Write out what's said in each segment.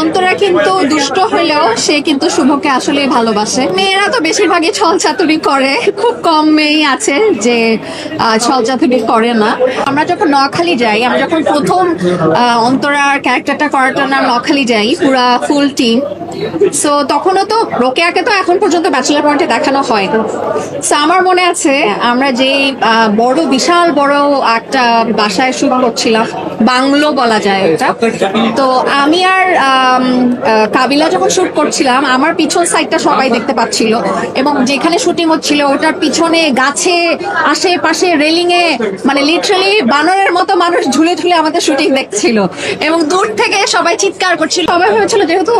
অন্তরা কিন্তু দুষ্ট হলেও সে কিন্তু শুভকে আসলে ভালোবাসে। মেয়েরা তো বেশিরভাগই ছল চাতুরি করে। খুব কম মেয়েই আছে যে ছল চাতুরি করে না। আমরা যখন নোয়াখালী যাই, আমরা যখন প্রথম অন্তরার ক্যারেক্টারটা করার জন্য আমরা নোয়াখালী যাই, পুরা ফুল টিম। সো তখনও তো রোকেয়াকে তো এখন পর্যন্ত ব্যাচেলার পয়েন্টে দেখানো হয়। সো আমার মনে আছে, আমরা যে বড়, বিশাল, বড় একটা বাসায় শুরু করছিলাম, বাংলো বলা যায় ওটা। তো আমি আর কাবিলা যখন শুট করছিলাম, আমার পিছন সাইডটা সবাই দেখতে পাচ্ছিল। এবং যেখানে শুটিং হচ্ছিল, ওটার পিছনে গাছে, আশেপাশে রেলিং এ মানে লিটারালি বানরের মতো মানুষ ঝুলে ঝুলে আমাদের শুটিং দেখছিল। এবং দূর থেকে সবাই চিৎকার করছিল। সবাই ভেবেছিল যেহেতু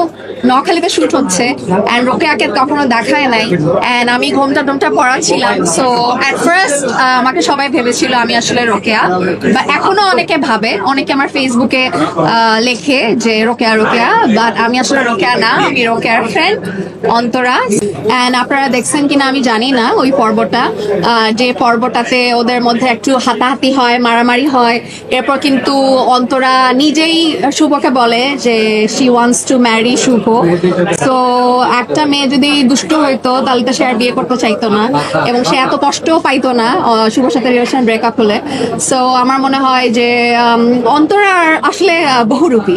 নখালিতে শুট হচ্ছে এন্ড রোকেয়াকে তখনও দেখায় নাই। এন্ড আমি ঘোমটা টোমটা পড়াচ্ছিলাম সো অ্যাট ফার্স্ট আমাকে সবাই ভেবেছিল আমি আসলে রোকেয়া। বা এখনও অনেকে ভাবে, অনেকে আমার ফেসবুকে লেখে যে রোকেয়া রোকেয়া। বাট আমি আসলে রোকেয়া না, আমি রোকেয়ার ফ্রেন্ড অন্তরা। অ্যান্ড আপনারা দেখছেন কিনা আমি জানি না ওই পর্বটা। যে পর্বটাতে ওদের মধ্যে একটু হাতাহাতি হয়, মারামারি হয়। এরপর কিন্তু অন্তরা নিজেই শুভকে বলে যে she wants to marry Shubho. So একটা মেয়ে যদি দুষ্ট হইতো, তাহলে তো সে আর বিয়ে করতে চাইতো না। এবং সে এত কষ্টও পাইতো না শুভর সাথে রিলেশন ব্রেকআপ হলে। সো আমার মনে হয় যে অন্তরা আসলে বহুরূপী।